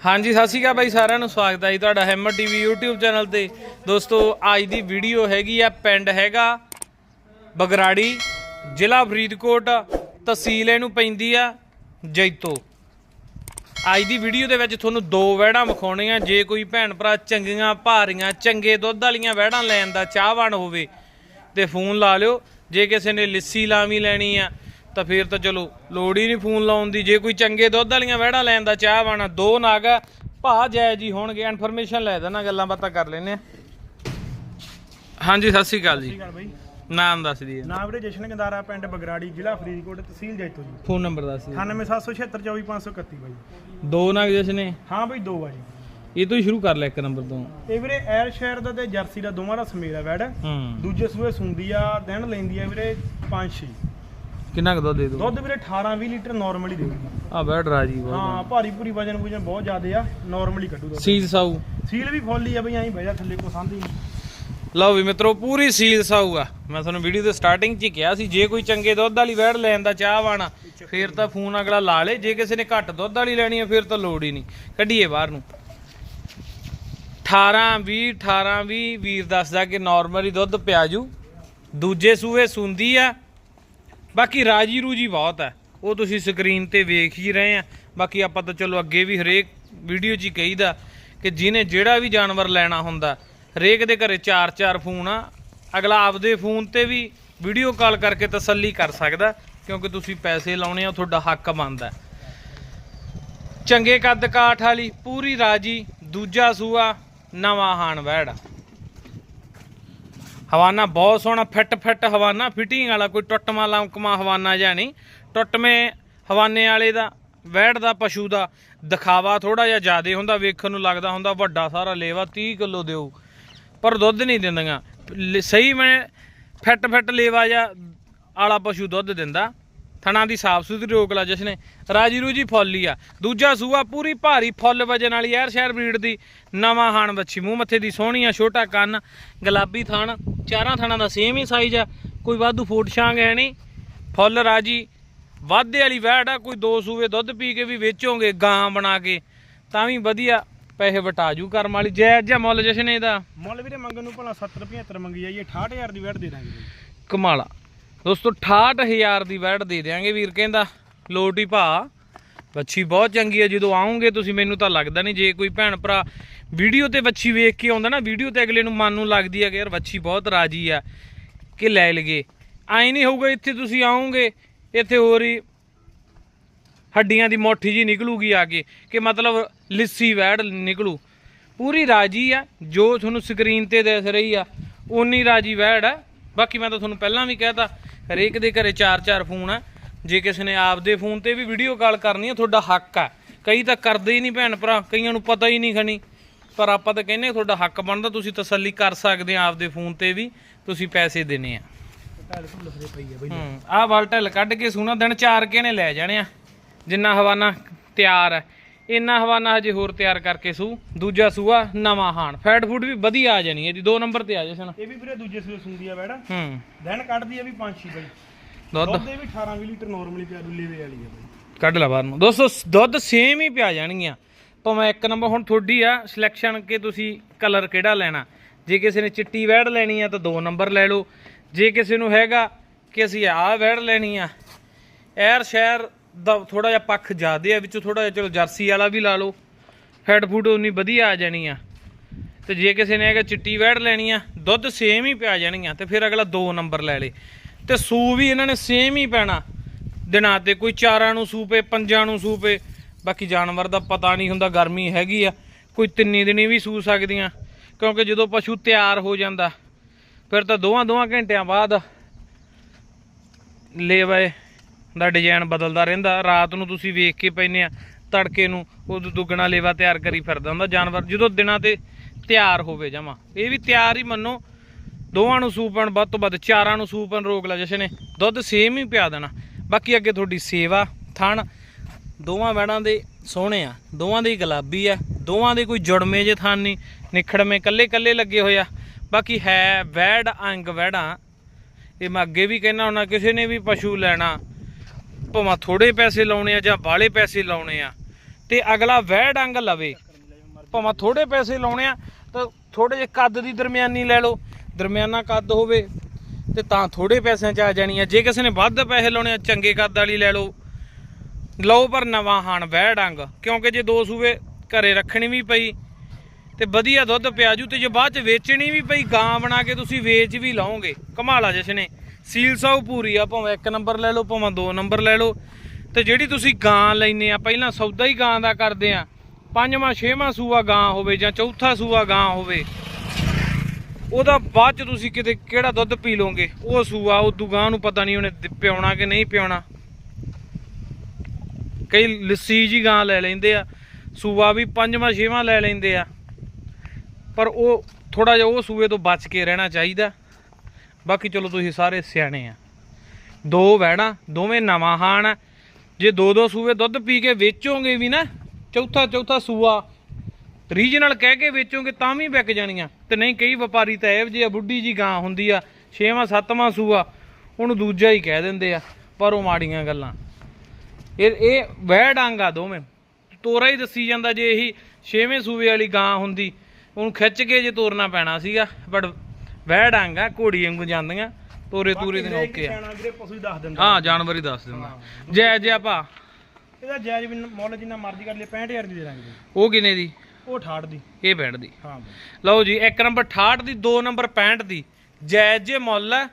ਹਾਂਜੀ, ਸਤਿ ਸ਼੍ਰੀ ਅਕਾਲ ਬਾਈ ਸਾਰਿਆਂ ਨੂੰ, ਸਵਾਗਤ ਹੈ ਜੀ ਤੁਹਾਡਾ ਹੈਮਰ ਟੀਵੀ YouTube ਚੈਨਲ ਤੇ। ਦੋਸਤੋ, ਅੱਜ ਦੀ ਵੀਡੀਓ ਹੈਗੀ ਆ, ਪਿੰਡ ਹੈਗਾ ਬਗਰਾੜੀ, ਜ਼ਿਲ੍ਹਾ ਫਰੀਦਕੋਟ, ਤਹਿਸੀਲ ਇਹਨੂੰ ਪੈਂਦੀ ਆ ਜੈਤੋ। ਅੱਜ ਦੀ ਵੀਡੀਓ ਦੇ ਵਿੱਚ ਤੁਹਾਨੂੰ ਦੋ ਵਹਿੜਾਂ ਵਿਖਾਉਣੀਆਂ, ਜੇ ਕੋਈ ਭੈਣ ਭਰਾ ਚੰਗੀਆਂ ਭਾਰੀਆਂ, ਚੰਗੇ ਦੁੱਧ ਵਾਲੀਆਂ ਵਹਿੜਾਂ ਲੈਣ ਦਾ ਚਾਹਵਾਨ ਹੋਵੇ ਤੇ ਫੋਨ ਲਾ ਲਿਓ। ਜੇ ਕਿਸੇ ਨੇ ਲਿੱਸੀ ਲਾਵੀ ਲੈਣੀ ਆ ਤਾਂ ਫਿਰ ਤਾਂ ਚਲੋ ਲੋੜ ਹੀ ਨਹੀਂ ਫੋਨ ਲਾਉਣ ਦੀ। ਜੇ ਕੋਈ ਚੰਗੇ ਦੁੱਧ ਵਾਲੀਆਂ ਵਹਿੜਾਂ ਲੈਣ ਦਾ ਚਾਹਵਾਨ ਆ ਦੋ ਨਗ ਭਾ ਜੈ ਜੀ ਹੋਣਗੇ ਇਨਫੋਰਮੇਸ਼ਨ ਲੈ ਦੇਣਾ ਗੱਲਾਂ ਬਾਤਾਂ ਕਰ ਲੈਨੇ ਆ ਹਾਂਜੀ ਸਤਿ ਸ਼੍ਰੀ ਅਕਾਲ ਜੀ। ਨਾਮ ਦੱਸ ਦਈਏ। ਨਾਮ ਵੀਰੇ ਜਸ਼ਨ ਗੰਦਾਰਾ ਪਿੰਡ ਬਗਰਾੜੀ ਜ਼ਿਲ੍ਹਾ ਫਰੀਦਕੋਟ ਤਹਿਸੀਲ ਜੈਤੋ ਜੀ। ਫੋਨ ਨੰਬਰ ਦੱਸ ਦਈਏ। 9776724531 ਬਾਈ। ਦੋ ਨਗ ਜਿਸ ਨੇ? ਹਾਂ ਬਾਈ ਦੋ ਆ ਜੀ। ਇਹ ਤੋਂ ਹੀ ਸ਼ੁਰੂ ਕਰ ਲੈ ਇੱਕ ਨੰਬਰ ਤੋਂ। ਇਹ ਵੀਰੇ ਐਰ ਸ਼ਹਿਰ ਦਾ ਤੇ ਜਰਸੀ ਦਾ ਦੋਵਾਂ ਦਾ ਸਮੇਲ ਆ ਵੈੜ ਦੂਜੇ ਸੂਏ ਸੁੰਦੀ ਆ ਦਿਨ ਲੈਂਦੀ ਆ ਵੀਰੇ 5-6 ਕਿੰਨਾ ਕੁ ਦੁੱਧ ਦੇ ਦੋ ਦੁੱਧ ਵੀਰੇ 18-20 ਲੀਟਰ ਨਾਰਮਲੀ ਦੇਊਗੀ ਆ ਬੈਠ ਰਾਜੀ ਹਾਂ ਭਾਰੀ ਪੂਰੀ ਵਜਨ ਵਜਨ ਬਹੁਤ ਜ਼ਿਆਦੇ ਆ ਨਾਰਮਲੀ ਕੱਢੂ ਦੁੱਧ। ਸੀਲ ਸਾਊ। ਸੀਲ ਵੀ ਫੁੱਲ ਹੀ ਆ ਬਈ ਐਂ ਬਹਿ ਜਾ ਥੱਲੇ ਕੋ ਸੰਦੀ ਲਓ ਵੀ ਮਿੱਤਰੋ ਪੂਰੀ ਸੀਲ ਸਾਊ ਆ। ਮੈਂ ਤੁਹਾਨੂੰ ਵੀਡੀਓ ਦੇ ਸਟਾਰਟਿੰਗ 'ਚ ਹੀ ਕਿਹਾ ਸੀ ਜੇ ਕੋਈ ਚੰਗੇ ਦੁੱਧ ਵਾਲੀ ਵੈੜ ਲੈਣ ਦਾ ਚਾਹਵਾਨ ਆ ਫਿਰ ਤਾਂ ਫੋਨ ਅਗਲਾ ਲਾ ਲੇ। ਜੇ ਕਿਸੇ ਨੇ ਘੱਟ ਦੁੱਧ ਵਾਲੀ ਲੈਣੀ ਆ ਫਿਰ ਤਾਂ ਲੋੜ ਹੀ ਨਹੀਂ। ਕੱਢੀਏ ਬਾਹਰ ਨੂੰ। 18 20 18 20 ਵੀਰ ਦੱਸਦਾ ਕਿ ਨਾਰਮਲੀ ਦੁੱਧ ਪਿਆਜੂ। ਦੂਜੇ ਸੂਏ ਸੁੰਦੀ ਆ ਬਾਕੀ ਰਾਜੀ ਰੂਜੀ ਬਹੁਤ ਹੈ। ਉਹ ਤੁਸੀਂ ਸਕਰੀਨ ਤੇ ਵੇਖ ਹੀ ਰਹੇ ਆ। ਬਾਕੀ ਆਪਾਂ ਤਾਂ ਚਲੋ ਅੱਗੇ ਵੀ ਹਰੇਕ ਵੀਡੀਓ 'ਚ ਹੀ ਕਹੀਦਾ ਕਿ ਜਿਹਨੇ ਜਿਹੜਾ ਵੀ ਜਾਨਵਰ ਲੈਣਾ ਹੁੰਦਾ, ਹਰੇਕ ਦੇ ਘਰੇ 4-4 ਫੋਨ ਆ। ਅਗਲਾ ਆਪਦੇ ਫੋਨ ਤੇ ਵੀ ਵੀਡੀਓ ਕਾਲ ਕਰਕੇ ਤਸੱਲੀ ਕਰ ਸਕਦਾ, ਕਿਉਂਕਿ ਤੁਸੀਂ ਪੈਸੇ ਲਾਉਣੇ ਆ ਤੁਹਾਡਾ ਹੱਕ ਬਣਦਾ ਚੰਗੇ ਕੱਦ ਕਾਠ ਵਾਲੀ ਪੂਰੀ ਰਾਜੀ, ਦੂਜਾ ਸੂਆ, ਨਵਾਂ ਹਾਣ ਵੈੜ ਹਵਾਨਾ ਬਹੁਤ ਸੋਹਣਾ, ਫਿੱਟ ਫਿੱਟ ਹਵਾਨਾ, ਫਿਟਿੰਗ ਵਾਲਾ ਕੋਈ ਟੁੱਟਮਾ ਲੰਕਮਾ ਹਵਾਨਾ ਜਾਂ ਨਹੀਂ। ਟੁੱਟਵੇਂ ਹਵਾਨੇ ਵਾਲੇ ਦਾ, ਵੈੜ ਦਾ, ਪਸ਼ੂ ਦਾ ਦਿਖਾਵਾ ਥੋੜਾ ਜਿਹਾ ਜ਼ਿਆਦਾ ਹੁੰਦਾ, ਵੇਖਣ ਨੂੰ ਲੱਗਦਾ ਹੁੰਦਾ, ਵੱਡਾ ਸਾਰਾ ਲੇਵਾ 30 ਕਿਲੋ ਦਿਓ। ਪਰ ਦੁੱਧ ਨਹੀਂ ਦਿੰਦੀਆਂ। ਲ- ਸਹੀ ਮੈਂ ਫਿੱਟ ਫਿੱਟ ਲੇਵਾ ਜਾਂ ਆਲਾ ਪਸ਼ੂ ਦੁੱਧ ਦਿੰਦਾ। ਥਣਾ ਦੀ ਸਾਫ਼ ਸੁਥਰੀ ਰੋਕ ਲਾ ਜਿਸਨੇ ਰਾਜੀ ਰੂਜੀ ਫੁੱਲੀ ਆ ਦੂਜਾ ਸੂਆ ਪੂਰੀ ਭਾਰੀ ਫੁੱਲ ਵਜਨ ਵਾਲੀ ਯਾਰ ਸ਼ਹਿਰ ਬਰੀਡ ਦੀ ਨਵਾਂ ਹਾਣ ਬੱਚੀ ਮੂੰਹ ਮੱਥੇ ਦੀ ਸੋਹਣੀ ਆ ਛੋਟਾ ਕੰਨ ਗੁਲਾਬੀ ਥਣ ਚਾਰਾਂ ਥਣਾਂ ਦਾ ਸੇਮ ਹੀ ਸਾਈਜ਼ ਆ ਕੋਈ ਵਾਧੂ ਫੂਟ ਛਾਂਗ ਹੈ ਨਹੀਂ। ਫੁੱਲ ਰਾਜੀ ਵਾਧੇ ਵਾਲੀ ਵੈੜ ਆ ਕੋਈ ਦੋ ਸੂਵੇ ਦੁੱਧ ਪੀ ਕੇ ਵੀ ਵੇਚੋਗੇ ਗਾਂ ਬਣਾ ਕੇ ਤਾਂ ਵੀ ਵਧੀਆ ਪੈਸੇ ਵਟਾਜੂ ਕਰਮ ਵਾਲੀ। ਜੈ ਜਾਂ ਮੁੱਲ ਜਸ਼ਨੇ ਇਹਦਾ। ਮੁੱਲ ਵੀਰੇ ਮੰਗਣ ਨੂੰ ਭਲਾ 70 75 ਮੰਗੀ ਜਾਈਏ 68000 ਦੀ ਵੈੜ ਦੇ ਦਾਂਗੇ। ਕਮਾਲਾ ਦੋਸਤੋ 68000 ਦੀ ਵੈੜ ਦੇ ਦਿਆਂਗੇ ਵੀਰ ਕਹਿੰਦਾ। ਲੋਟ ਹੀ ਭਾ। ਵੱਛੀ ਬਹੁਤ ਚੰਗੀ ਹੈ ਜਦੋਂ ਆਉਂਗੇ ਤੁਸੀਂ ਮੈਨੂੰ ਤਾਂ ਲੱਗਦਾ ਨਹੀਂ, ਜੇ ਕੋਈ ਭੈਣ ਭਰਾ ਵੀਡੀਓ ਤੇ ਵੱਛੀ ਵੇਖ ਕੇ ਆਉਂਦਾ ਨਾ, ਵੀਡੀਓ ਤੇ ਅਗਲੇ ਨੂੰ ਮਨ ਨੂੰ ਲੱਗਦੀ ਹੈ ਕਿ ਯਾਰ ਵੱਛੀ ਬਹੁਤ ਰਾਜੀ ਆ ਕਿ ਲੈ ਲਗੇ ਐਂ ਨਹੀਂ ਹੋਊਗਾ, ਇੱਥੇ ਤੁਸੀਂ ਆਉਂਗੇ, ਇੱਥੇ ਹੋਰ ਹੀ ਹੱਡੀਆਂ ਦੀ ਮੋਠੀ ਜੀ ਨਿਕਲੂਗੀ ਆ ਕੇ, ਕਿ ਮਤਲਬ ਲਿੱਸੀ ਵੈੜ ਨਿਕਲੂ। ਪੂਰੀ ਰਾਜੀ ਆ, ਜੋ ਤੁਹਾਨੂੰ ਸਕਰੀਨ ਤੇ ਦਿਸ ਰਹੀ ਆ ਉਨੀ ਰਾਜੀ ਵੈੜ ਆ। ਬਾਕੀ ਮੈਂ ਤਾਂ ਤੁਹਾਨੂੰ ਪਹਿਲਾਂ ਵੀ ਕਹਿਤਾ ਹਰੇਕ ਦੇ ਘਰੇ 4-4 ਫੋਨ ਆ। ਜੇ ਕਿਸੇ ਨੇ ਆਪਦੇ ਫੋਨ ਤੇ ਵੀ ਵੀਡੀਓ ਕਾਲ ਕਰਨੀ ਆ, ਤੁਹਾਡਾ ਹੱਕ ਆ। ਕਈ ਤਾਂ ਕਰਦੇ ਹੀ ਨਹੀਂ ਭੈਣ ਭਰਾ, ਕਈਆਂ ਨੂੰ ਪਤਾ ਹੀ ਨਹੀਂ ਖਣੀ। ਪਰ ਆਪਾਂ ਤਾਂ ਕਹਿੰਨੇ ਤੁਹਾਡਾ ਹੱਕ ਬਣਦਾ, ਤੁਸੀਂ ਤਸੱਲੀ ਕਰ ਸਕਦੇ ਆ ਆਪਦੇ ਫੋਨ ਤੇ ਵੀ, ਤੁਸੀਂ ਪੈਸੇ ਦੇਣੇ ਆ। ਢਾਲ ਭੁੱਲ ਹੂੰ, ਆਹ ਵਾਲਟਲ ਕੱਢ ਕੇ ਸੂਣਾ ਦਿਨ ਚਾਰ ਕੇ ਨੇ ਲੈ ਜਾਣੇ ਆ। ਜਿੰਨਾ ਹਵਾਨਾ ਤਿਆਰ ਹੈ ਇੰਨਾ ਹਵਾਨਾ ਹਜੇ ਹੋਰ ਤਿਆਰ ਕਰਕੇ ਸੂ ਦੂਜਾ ਸੂਆ ਨਵਾਂ ਹਾਣ। ਫੈਟ ਫੂਡ ਵੀ ਵਧੀਆ ਆ ਜਾਣੀ ਇਹਦੀ ਦੋ ਨੰਬਰ ਤੇ ਆ ਜਾਸਣ ਇਹ ਵੀ ਵੀਰੇ ਦੂਜੇ ਸੂਏ ਸੁੰਦੀ ਆ ਵੈੜ ਹੂੰ। ਦਿਨ ਕੱਢਦੀ ਆ ਵੀ 5-6 ਬਾਈ। ਦੁੱਧ। ਦੇ ਵੀ 18-20 ਲੀਟਰ ਨਾਰਮਲੀ ਪਿਆ ਦੂ ਲੇਵੇ ਵਾਲੀ ਆ ਬਾਈ। ਕੱਢ ਲੈ ਬਾਹਰ ਨੂੰ। ਦੋਸਤੋ ਦੁੱਧ ਸੇਮ ਹੀ ਪਿਆ ਜਾਣਗੀਆਂ। ਭਾਵੇਂ ਇੱਕ ਨੰਬਰ ਹੁਣ ਤੁਹਾਡੀ ਆ ਸਿਲੈਕਸ਼ਨ ਕਿ ਤੁਸੀਂ ਕਲਰ ਕਿਹੜਾ ਲੈਣਾ। ਜੇ ਕਿਸੇ ਨੇ ਚਿੱਟੀ ਵੈੜ ਲੈਣੀ ਆ ਤਾਂ ਦੋ ਨੰਬਰ ਲੈ ਲਓ। ਜੇ ਕਿਸੇ ਨੂੰ ਹੈਗਾ ਕਿ ਅਸੀਂ ਆਹ ਵੈੜ ਲੈਣੀ ਆ ਐਰ ਸ਼ਹਿਰ ਦਾ ਥੋੜਾ ਜਿਹਾ ਪੱਖ ਜ਼ਿਆਦੇ ਆ, ਵਿੱਚੋਂ ਥੋੜਾ ਜਿਹਾ, ਚਲੋ ਜਰਸੀ ਵਾਲਾ ਵੀ ਲਾ ਲਓ। ਫੈਟ ਫੂਡ ਉਨੀ ਵਧੀਆ ਆ ਜਾਣੀ ਆ। ਤੇ ਜੇ ਕਿਸੇ ਨੇ ਹੈਗਾ ਚਿੱਟੀ ਵੈੜ ਲੈਣੀ ਆ, ਦੁੱਧ ਸੇਮ ਹੀ ਪਿਆ ਜਾਣਗੀਆਂ ਤੇ ਫਿਰ ਅਗਲਾ ਦੋ ਨੰਬਰ ਲੈ ਲੇ। ਤੇ ਸੂ ਵੀ ਇਹਨਾਂ ਨੇ ਸੇਮ ਹੀ ਪੈਣਾ। ਦਿਨਾਂ ਤੇ ਕੋਈ ਚਾਰਾਂ ਨੂੰ ਸੂਪੇ, ਪੰਜਾਂ ਨੂੰ ਸੂਪੇ। ਬਾਕੀ ਜਾਨਵਰ ਦਾ ਪਤਾ ਨਹੀਂ ਹੁੰਦਾ, ਗਰਮੀ ਹੈਗੀ ਆ। ਕੋਈ ਤਿੰਨੀ ਦਿਨੀ ਵੀ ਸੂ ਸਕਦੀਆਂ, ਕਿਉਂਕਿ ਜਦੋਂ ਪਸ਼ੂ ਤਿਆਰ ਹੋ ਜਾਂਦਾ, ਫਿਰ ਤਾਂ ਦੋਵਾਂ ਦੋਵਾਂ ਘੰਟਿਆਂ ਬਾਅਦ ਲੈ ਲੇਵੇ ਦਾ ਡਿਜ਼ਾਈਨ ਬਦਲਦਾ ਰਹਿੰਦਾ, ਰਾਤ ਨੂੰ ਤੁਸੀਂ ਵੇਖ ਕੇ ਪੈਨੇ ਆ, ਤੜਕੇ ਨੂੰ ਉਦੋਂ ਦੁੱਗਣਾ ਲੇਵਾ ਤਿਆਰ ਕਰੀ ਫਿਰਦਾ ਹੁੰਦਾ ਜਾਨਵਰ, ਜਦੋਂ ਦਿਨਾਂ ਤੇ ਤਿਆਰ ਹੋਵੇ ਜਮਾ। ਇਹ ਵੀ ਤਿਆਰ ਹੀ ਮੰਨੋ, ਦੋਵਾਂ ਨੂੰ ਸੂਪਣ, ਵੱਧ ਤੋਂ ਵੱਧ ਚਾਰਾਂ ਨੂੰ ਸੂਪਣ ਰੋਕ ਲਾ ਜਸ਼ਨ ਨੇ, ਦੁੱਧ ਸੇਮ ਹੀ ਪਿਆ ਦੇਣਾ। ਬਾਕੀ ਅੱਗੇ ਤੁਹਾਡੀ ਸੇਵਾ, ਥਣ, ਦੋਵਾਂ ਵੈੜਾਂ ਦੇ ਸੋਹਣੇ ਆ, ਦੋਵਾਂ ਦੇ ਗੁਲਾਬੀ ਆ, ਦੋਵਾਂ ਦੇ ਕੋਈ ਜੁੜਮੇ ਜੇ ਥਣ ਨਹੀਂ, ਨਿਖੜਵੇਂ ਕੱਲੇ ਕੱਲੇ ਲੱਗੇ ਹੋਏ ਆ। ਬਾਕੀ ਹੈ ਵੈੜ ਅੰਗ ਵੈੜਾਂ, ਇਹ ਮੈਂ ਅੱਗੇ ਵੀ ਕਹਿਣਾ ਹੁੰਦਾ ਕਿਸੇ ਨੇ ਵੀ ਪਸ਼ੂ ਲੈਣਾ ਭਾਵੇਂ ਥੋੜੇ ਪੈਸੇ ਲਾਉਣੇ ਆ ਜਾਂ ਬਾਹਲੇ ਪੈਸੇ ਲਾਉਣੇ ਆ, ਤੇ ਅਗਲਾ ਵਹਿ ਡੰਗ ਲਵੇ। ਭਾਵੇਂ ਥੋੜੇ ਪੈਸੇ ਲਾਉਣੇ ਆ, ਤਾਂ ਥੋੜੇ ਜਿਹੇ ਕੱਦ ਦੀ ਦਰਮਿਆਨੀ ਲੈ ਲਓ। ਦਰਮਿਆਨਾ ਕੱਦ ਹੋਵੇ, ਤੇ ਤਾਂ ਥੋੜੇ ਪੈਸਿਆਂ 'ਚ ਆ ਜਾਣੀ ਆ। ਜੇ ਕਿਸੇ ਨੇ ਵੱਧ ਪੈਸੇ ਲਾਉਣੇ ਆ, ਚੰਗੇ ਕੱਦ ਵਾਲੀ ਲੈ ਲਓ। ਲਓ ਪਰ ਨਵਾਂ ਹਾਣ ਵਹਿ ਡੰਗ ਕਿਉਂਕਿ ਜੇ ਦੋ ਸੂਵੇ ਘਰੇ ਰੱਖਣੀ ਵੀ ਪਈ, ਤੇ ਵਧੀਆ ਦੁੱਧ ਪਿਆਜੂ, ਤੇ ਜੇ ਬਾਅਦ ਚ ਵੇਚਣੀ ਵੀ ਪਈ, ਗਾਂ ਬਣਾ ਕੇ ਤੁਸੀਂ ਵੇਚ ਵੀ ਲਾਓਗੇ। ਕਮਾਲਾ ਜਸ਼ਨੇ ਸੀਲ ਸਾਊ ਪੂਰੀ ਆ, ਭਾਵੇਂ ਇੱਕ ਨੰਬਰ ਲੈ ਲਓ, ਭਾਵੇਂ ਦੋ ਨੰਬਰ ਲੈ ਲਓ। ਤੇ ਜਿਹੜੀ ਤੁਸੀਂ ਗਾਂ ਲੈਨੇ ਆ, ਪਹਿਲਾਂ ਸੌਦਾ ਹੀ ਗਾਂ ਦਾ ਕਰਦੇ ਆ। ਪੰਜਵਾਂ, ਛੇਵਾਂ ਸੂਆ ਗਾਂ ਹੋਵੇ ਜਾਂ ਚੌਥਾ ਸੂਆ ਗਾਂ ਹੋਵੇ, ਉਹਦਾ ਬਾਅਦ ਚ ਤੁਸੀਂ ਕਿਤੇ ਕਿਹੜਾ ਦੁੱਧ ਪੀ ਲੋਗੇ ਉਹ ਸੂਆ ਉਦੋਂ ਗਾਂ ਨੂੰ ਪਤਾ ਨਹੀਂ ਉਹਨੇ ਦ- ਪਿਆਉਣਾ ਕਿ ਨਹੀਂ ਪਿਆਉਣਾ ਕਈ ਲੱਸੀ ਜੀ ਗਾਂ ਲੈ ਲੈਂਦੇ ਆ, ਸੂਆ ਵੀ ਪੰਜਵਾਂ, ਛੇਵਾਂ ਲੈ ਲੈਂਦੇ ਆ। ਪਰ ਉਹ ਥੋੜਾ ਜਿਹਾ ਉਹ ਸੂਏ ਤੋਂ ਬਚ ਕੇ ਰਹਿਣਾ ਚਾਹੀਦਾ। ਬਾਕੀ ਚਲੋ ਤੁਸੀਂ ਸਾਰੇ ਸਿਆਣੇ ਆ। ਦੋ ਵਹਿਣਾ ਦੋਵੇਂ ਨਵਾਂ ਹਾਣ ਆ। ਜੇ ਦੋ ਦੋ ਸੂਏ ਦੁੱਧ ਪੀ ਕੇ ਵੇਚੋਗੇ ਵੀ ਨਾ, ਚੌਥਾ ਚੌਥਾ ਸੂਆ ਰੀਜਨਲ ਕਹਿ ਕੇ ਵੇਚੋਗੇ ਤਾਂ ਵੀ ਵਿਕ ਜਾਣੀਆਂ। ਤੇ ਨਹੀਂ ਕਈ ਵਪਾਰੀ ਤਾਂ ਇਹੋ ਜਿਹੇ ਬੁੱਢੀ ਜੀ ਗਾਂ ਹੁੰਦੀ ਆ, ਛੇਵਾਂ ਸੱਤਵਾਂ ਸੂਆ, ਉਹਨੂੰ ਦੂਜਾ ਹੀ ਕਹਿ ਦਿੰਦੇ ਆ, ਪਰ ਉਹ ਮਾੜੀਆਂ ਗੱਲਾਂ। ਇਹ ਇਹ ਵਹਿ ਡਾਂਗਾ ਦੋਵੇਂ। ਤੋਰਾ ਹੀ ਦੱਸੀ ਜਾਂਦਾ ਜੇ ਇਹੀ ਛੇਵੇਂ ਸੂਵੇ ਵਾਲੀ ਗਾਂ ਹੁੰਦੀ, ਉਹਨੂੰ ਖਿੱਚ ਕੇ ਜੇ ਤੋਰਨਾ ਪੈਣਾ ਸੀਗਾ, ਬਟ ਵਹਿ ਡਾਂਗਾ ਘੋੜੀ ਵਾਂਗੂ ਜਾਂਦੀਆਂ ਤੋਰੇ ਤੂਰੇ ਦੇ ਓਕੇ ਆ। ਸਿਆਣਾ ਵੀਰੇ ਪਸ਼ੂ ਹੀ ਦੱਸ ਦਿੰਦਾ। ਹਾਂ ਜਾਨਵਰ ਹੀ ਦੱਸ ਦਿੰਦਾ। ਜੈ ਜੈ ਭਾ। ਇਹਦਾ ਜਾਇਜ਼ ਵੀ ਮੁੱਲ ਜਿੰਨਾ ਮਰਜ਼ੀ ਕਰ ਲਈ 65000 ਦੀ ਦੇ ਦਾਂਗੇ। ਉਹ ਕਿਨੇ ਦੀ? ਉਹ 68 ਦੀ। ਇਹ ਬੈਠਦੀ ਹਾਂ ਬਈ। ਲਓ ਜੀ ਇੱਕ ਨੰਬਰ 68 ਦੀ ਦੋ ਨੰਬਰ 65 ਦੀ। ਜਾਇਜ਼ ਜੇ ਮੁੱਲ ਹੈ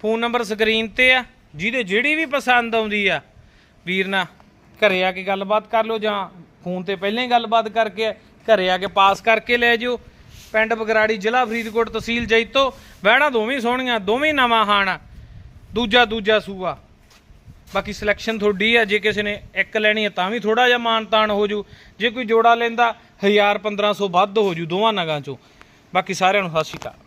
ਫੋਨ ਨੰਬਰ ਸਕਰੀਨ ਤੇ ਆ ਜਿਹਦੇ ਜਿਹੜੀ ਵੀ ਪਸੰਦ ਆਉਂਦੀ ਆ। ਵੀਰ ਨਾ ਘਰੇ ਆ ਕੇ ਗੱਲਬਾਤ ਕਰ ਲਓ ਜਾਂ ਫੋਨ ਤੇ ਪਹਿਲਾਂ ਹੀ ਗੱਲਬਾਤ ਕਰਕੇ ਘਰੇ ਆ ਕੇ ਪਾਸ ਕਰਕੇ ਲੈ ਜਿਓ। ਪਿੰਡ ਬਗਰਾੜੀ ਜ਼ਿਲ੍ਹਾ ਫਰੀਦਕੋਟ ਤਹਿਸੀਲ ਜੈਤੋ। ਬਹਿਣਾ ਦੋਵੇਂ ਸੋਹਣੀਆਂ, ਦੋਵੇਂ ਨਵਾਂ ਹਾਣ। ਦੂਜਾ ਦੂਜਾ ਸੂਆ। ਬਾਕੀ ਸਿਲੈਕਸ਼ਨ ਤੁਹਾਡੀ ਆ, ਜੇ ਕਿਸੇ ਨੇ ਇੱਕ ਲੈਣੀ ਹੈ ਤਾਂ ਵੀ ਥੋੜਾ ਜਿਹਾ ਮਾਨ ਤਾਨ ਹੋ ਜੂ। ਜੇ ਕੋਈ ਜੋੜਾ ਲੈਂਦਾ 1000 1500 ਵੱਧ ਹੋ ਜੂ ਦੋਵਾਂ ਨਗਾਂ ਚੋਂ। ਬਾਕੀ ਸਾਰਿਆਂ ਨੂੰ ਸਤਿ ਸ਼੍ਰੀ ਅਕਾਲ।